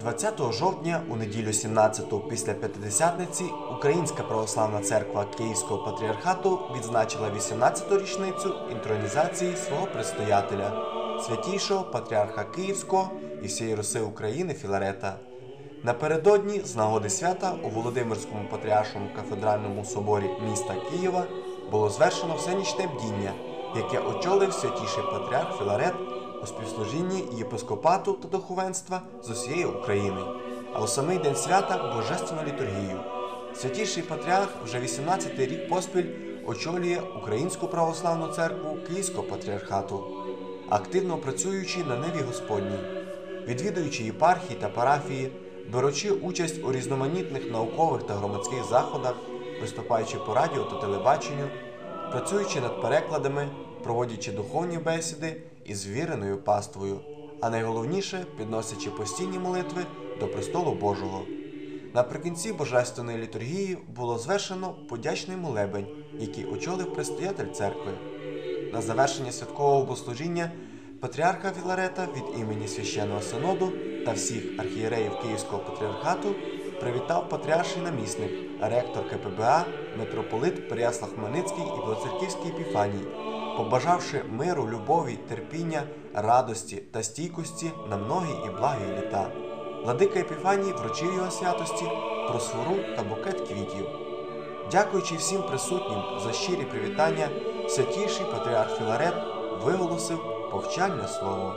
20 жовтня у неділю 17-ту після П'ятидесятниці Українська православна церква Київського патріархату відзначила 18-ту річницю інтронізації свого предстоятеля, святійшого патріарха Київського і всієї Руси України Філарета. Напередодні, з нагоди свята у Володимирському патріаршому кафедральному соборі міста Києва було звершено всенічне бдіння, яке очолив святіший патріарх Філарет у співслужінні єпископату та духовенства з усієї України, а у самий день свята божественну літургію. Святіший патріарх вже 18-й рік поспіль очолює Українську православну церкву Київського патріархату, активно працюючи на небі Господній, відвідуючи єпархії та парафії, беручи участь у різноманітних наукових та громадських заходах, виступаючи по радіо та телебаченню, працюючи над перекладами, проводячи духовні бесіди із віреною паствою, а найголовніше підносячи постійні молитви до престолу Божого. Наприкінці божественної літургії було звершено подячний молебень, який очолив предстоятель церкви. На завершення святкового богослужіння патріарха Філарета від імені священного синоду та всіх архієреїв Київського патріархату привітав патріарший намісник, ректор КПБА, митрополит Переяслав Хмельницький і Білоцерківський Епіфаній, побажавши миру, любові, терпіння, радості та стійкості на многі і благі літа. Владика Епіфаній вручив його святості просвору та букет квітів. Дякуючи всім присутнім за щирі привітання, святіший патріарх Філарет виголосив повчальне слово.